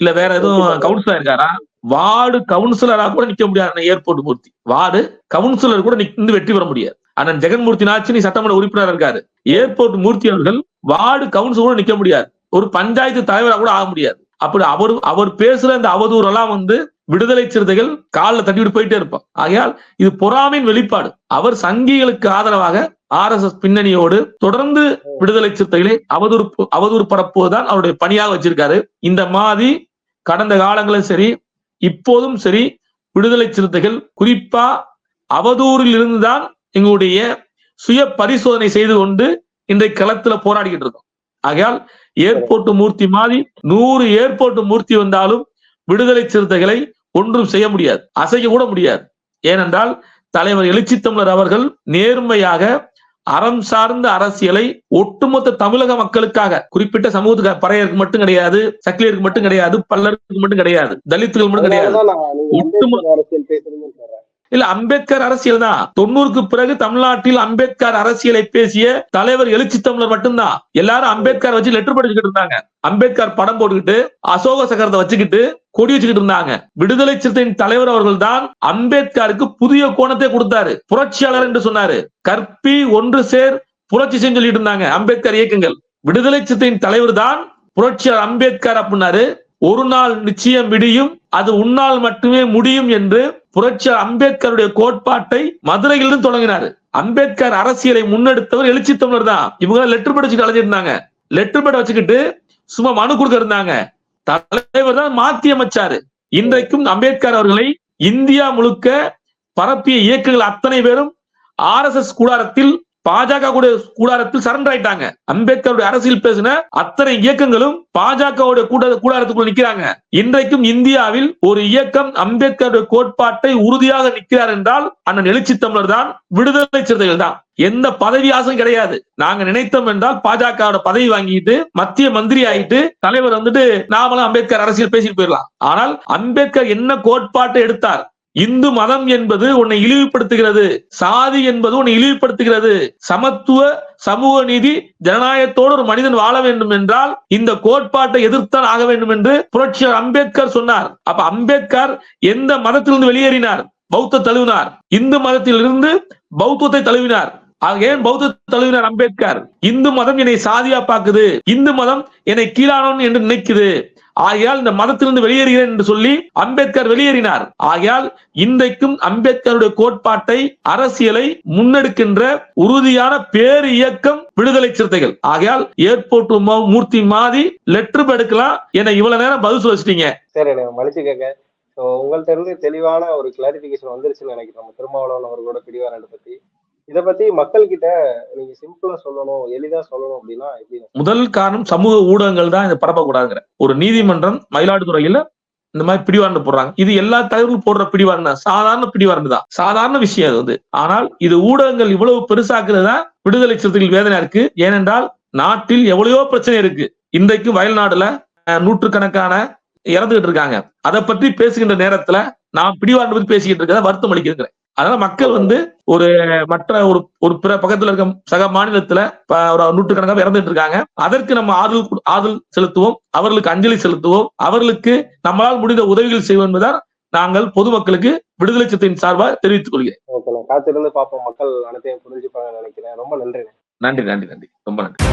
இல்ல வேற எதுவும் கவுன்சிலர் இருக்காரா? வார்டு கவுன்சிலரா கூட நிக்க முடியாது ஏர்போர்ட் மூர்த்தி வார்டு கவுன்சிலர் கூட நின்று வெற்றி பெற முடியாது. அண்ணன் ஜெகன்மூர்த்தி நாச்சினி சட்டமன்ற உறுப்பினர் இருக்காரு. ஏர்போர்ட் மூர்த்தி அவர்கள் வார்டு கவுன்சில் கூட நிக்க முடியாது. ஒரு பஞ்சாயத்து தலைவரா கூட ஆக முடியாது. அப்படி அவர் அவர் பேசுற இந்த அவதூறு எல்லாம் வந்து விடுதலை சிறுத்தைகள் காலில் தட்டிவிட்டு போயிட்டே இருப்பான். ஆகையால் இது பொறாமையின் வெளிப்பாடு. அவர் சங்கிகளுக்கு ஆதரவாக ஆர் எஸ் எஸ் பின்னணியோடு தொடர்ந்து விடுதலை சிறுத்தைகளை அவதூறு அவதூறு பரப்புவதுதான் அவருடைய பணியாக வச்சிருக்காரு. இந்த மாதிரி கடந்த காலங்களும் சரி இப்போதும் சரி விடுதலை சிறுத்தைகள் குறிப்பா அவதூறில் இருந்துதான் எங்களுடைய சுய பரிசோதனை செய்து கொண்டு இன்றைக்கு களத்துல போராடிக்கிட்டு இருக்கோம். ஆகையால் ஏர்போர்ட் மூர்த்தி மாதிரி நூறு ஏர்போர்ட் மூர்த்தி வந்தாலும் விடுதலை சிறுத்தைகளை ஒன்றும் செய்ய முடியாது அசைக்க கூட முடியாது. ஏனென்றால் தலைவர் எழுச்சி தமிழர் அவர்கள் நேர்மையாக அறம் சார்ந்த அரசியலை ஒட்டுமொத்த தமிழக மக்களுக்காக குறிப்பிட்ட சமூகத்துக்கு பறையருக்கு மட்டும் கிடையாது சக்கிலியருக்கு மட்டும் கிடையாது பல்லருக்கு மட்டும் கிடையாது தலித்துகள் மட்டும் கிடையாது. ஒட்டுமொத்த- அரசியல் சொல்றேன். இல்ல அம்பேத்கர் அரசியல் தான். தொண்ணூறுக்கு பிறகு தமிழ்நாட்டில் அம்பேத்கர் அரசியலை பேசிய தலைவர் எழுச்சி தமிழர் மட்டும்தான். எல்லாரும் அம்பேத்கர் வச்சு லெட்டர் படிச்சுக்கிட்டு இருந்தாங்க. அம்பேத்கர் படம் போட்டுக்கிட்டு அசோக சக்கரத்தை வச்சுக்கிட்டு கொடி வச்சுக்கிட்டு இருந்தாங்க. விடுதலை சிறுத்தையின் தலைவர் அவர்கள் தான் அம்பேத்கருக்கு புதிய கோணத்தை கொடுத்தாரு. புரட்சியாளர் என்று சொன்னாரு. கற்பி ஒன்று சேர் புரட்சி செய்ய சொல்லிட்டு இருந்தாங்க அம்பேத்கர் இயக்கங்கள். விடுதலை சிறுத்தையின் தலைவர் தான் புரட்சியாளர் அம்பேத்கர் அப்படின்னாரு. ஒரு நாள் நிச்சயம் விடியும் அது உன்னால் மட்டுமே முடியும் என்று புரட்சி அம்பேத்கருடைய கோட்பாட்டை மதுரையிலிருந்து தொடங்கினாரு. அம்பேத்கர் அரசியலை முன்னெடுத்தவர் எழுச்சி தமிழர் தான். இவங்க லெட்டர் பேட் வச்சுட்டு அலைஞ்சிருந்தாங்க. லெட்டர் பேட் வச்சுக்கிட்டு சும்மா மனு கொடுக்க இருந்தாங்க. தலைவர் தான் மாத்தி அமைச்சாரு. இன்றைக்கும் அம்பேத்கர் அவர்களை இந்தியா முழுக்க பரப்பிய இயக்கங்கள் அத்தனை பேரும் ஆர் எஸ் எஸ் கூடாரத்தில் பாஜக கூட கூடாரத்தில் சரண்டர் ஆயிட்டாங்க. அம்பேத்கருடைய அரசியல் பேசின அத்தனை இயக்கங்களும் பாஜகவுடைய கூட கூடாரத்துக்குள் நிக்கிறாங்க. இன்றைக்கும் இந்தியாவில் ஒரு இயக்கம் அம்பேத்கருடைய கோட்பாட்டை உறுதியாக நிற்கிறார் என்றால் அண்ணன் எழுச்சி தமிழர் தான் விடுதலை சிறுத்தைகள் தான். எந்த பதவி ஆசையும் கிடையாது. நாங்க நினைத்தோம் என்றால் பாஜகவோட பதவி வாங்கிட்டு மத்திய மந்திரி ஆயிட்டு தலைவர் வந்துட்டு நாமளும் அம்பேத்கர் அரசியல் பேசிட்டு போயிடலாம். ஆனால் அம்பேத்கர் என்ன கோட்பாட்டை எடுத்தார்? இந்து மதம் என்பது உன்னை இழிவுபடுத்துகிறது. சாதி என்பது உன்னை இழிவுபடுத்துகிறது. சமத்துவ சமூக நீதி ஜனநாயகத்தோடு ஒரு மனிதன் வாழ வேண்டும் என்றால் இந்த கோட்பாட்டை எதிர்த்தான் ஆக வேண்டும் என்று புரட்சியாளர் அம்பேத்கர் சொன்னார். அப்ப அம்பேத்கர் எந்த மதத்திலிருந்து வெளியேறினார்? பௌத்த தழுவினார். இந்து மதத்திலிருந்து பௌத்தத்தை தழுவினார். ஆக ஏன் பௌத்த தழுவினார் அம்பேத்கர்? இந்து மதம் என்னை சாதியா பாக்குது இந்து மதம் என்னை கீழானவன் என்று நினைக்குது. ஆகையால் இந்த மதத்திலிருந்து வெளியேறுகிறேன் என்று சொல்லி அம்பேத்கர் வெளியேறினார். ஆகையால் இன்றைக்கும் அம்பேத்கருடைய கோட்பாட்டை அரசியலை முன்னெடுக்கின்ற உறுதியான பேர் இயக்கம் விடுதலை சிறுத்தைகள். ஆகையால் ஏர்போர்ட் மூர்த்தி மாதிரி லெட்டர் எடுக்கலாம். என இவ்வளவு நேரம் பதில் சொல்லிட்டீங்க சரி மன்னிச்சு கேட்க. ஸோ உங்கள்ட்ட இருந்து தெளிவான ஒரு கிளாரிபிகேஷன் வந்துருச்சுன்னு நினைக்கிறேன். நம்ம திருமாவளவன் அவர்களோட பிடிவாரண்டை பத்தி. இதை பத்தி மக்கள் கிட்ட நீங்க சிம்பிளா சொல்லணும் எளிதா சொல்லணும் அப்படின்னா எப்படி முதல் காரணம் சமூக ஊடகங்கள் தான் இதை பரப்பக்கூடாதுங்கிற. ஒரு நீதிமன்றம் மயிலாடுதுறையில இந்த மாதிரி பிடிவாரண்டு போடுறாங்க. இது எல்லா தலைவர்களும் போடுற பிடிவாரண்டு சாதாரண பிடிவாரண்டு தான். சாதாரண விஷயம் அது வந்து. ஆனால் இது ஊடகங்கள் இவ்வளவு பெருசாக்குறது தான் விடுதலை சிறுத்தைகள் வேதனையா இருக்கு. ஏனென்றால் நாட்டில் எவ்வளவோ பிரச்சனை இருக்கு. இன்றைக்கு வயல்நாடுல நாடுல நூற்றுக்கணக்கான இறந்துகிட்டு இருக்காங்க. அதை பற்றி பேசுகின்ற நேரத்துல நான் பிடிவாரண்டு பத்தி பேசிக்கிட்டு இருக்கிறத வருத்தம் அளிக்கிறேன் அதனால மக்கள் வந்து ஒரு மற்ற ஒரு ஒரு பிற பக்கத்துல இருக்க சக மாநிலத்துல ஒரு நூற்றுக்கணக்காக இறந்துட்டு இருக்காங்க. அதற்கு நம்ம ஆறுதல் கொடு- ஆறுதல் செலுத்துவோம். அவர்களுக்கு அஞ்சலி செலுத்துவோம். அவர்களுக்கு நம்மளால் முடிந்த உதவிகள் செய்வோம் என்பதால் நாங்கள் பொதுமக்களுக்கு விடுதலை சிறுத்தையின் சார்பாக தெரிவித்துக் கொள்கிறேன். காத்திருந்து பார்ப்போம். மக்கள் அனைத்தையும் புரிஞ்சுப்பாங்கன்னு நினைக்கிறேன். ரொம்ப நன்றி நன்றி நன்றி நன்றி. ரொம்ப நன்றி.